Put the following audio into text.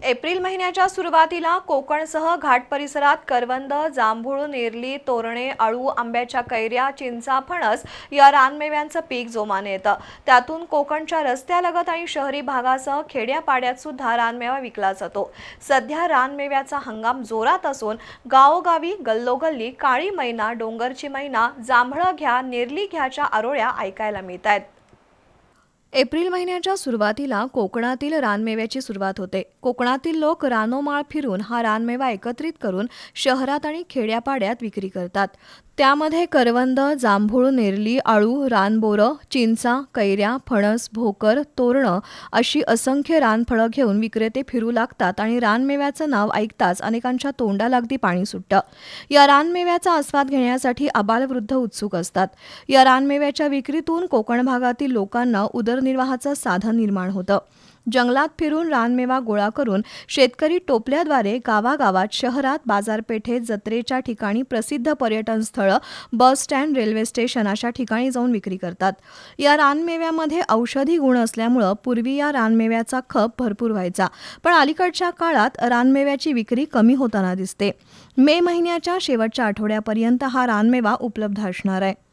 April महिन्याच्या सुरुवातीला कोकणसह घाट परिसरात करवंद जांभूळ नेरली तोरणे आळू आंब्याच्या कैऱ्या चिंचा फणस या रानमेव्यांचं पीक जोमाने येतं. त्यातून कोकणच्या रस्त्यालगत आणि शहरी भागासह खेड्यापाड्यात सुद्धा रानमेवा विकला जातो. सध्या रानमेव्याचा हंगाम जोरात असून गावोगावी गल्लोगल्ली काळी मैना डोंगरची मैना जांभळं घ्या नेरली घ्याच्या आरोळ्या ऐकायला मिळत आहेत एप्रिल महिन्याच्या सुरुवातीला कोकणातील रानमेव्याची सुरुवात होते. कोकणातील लोक रानोमाळ फिरून हा रानमेवा एकत्रित करून शहरात आणि खेड्यापाड्यात विक्री करतात. त्यामध्ये करवंद जांभूळ नेरली आळू रानबोरं चिंचा कैऱ्या फणस भोकर तोरणं अशी असंख्य रानफळं घेऊन विक्रेते फिरू लागतात आणि रानमेव्याचं नाव ऐकताच अनेकांच्या तोंडाला अगदी पाणी सुटतं. या रानमेव्याचा आस्वाद घेण्यासाठी आबालवृद्ध उत्सुक असतात. या रानमेव्याच्या विक्रीतून कोकण भागातील लोकांना उदरनिर्वाहाचं साधन निर्माण होतं. जंगलात फिरून रानमेवा गोळा करून शेतकरी टोपल्याद्वारे गावागावात शहरात बाजारपेठेत जत्रेच्या ठिकाणी प्रसिद्ध पर्यटन स्थळं बस स्टँड रेल्वे स्टेशन अशा ठिकाणी जाऊन विक्री करतात. या रानमेव्यामध्ये औषधी गुण असल्यामुळं पूर्वी या रानमेव्याचा खप भरपूर व्हायचा. पण अलीकडच्या काळात रानमेव्याची विक्री कमी होताना दिसते. मे महिन्याच्या शेवटच्या आठवड्यापर्यंत हा रानमेवा उपलब्ध असणार आहे.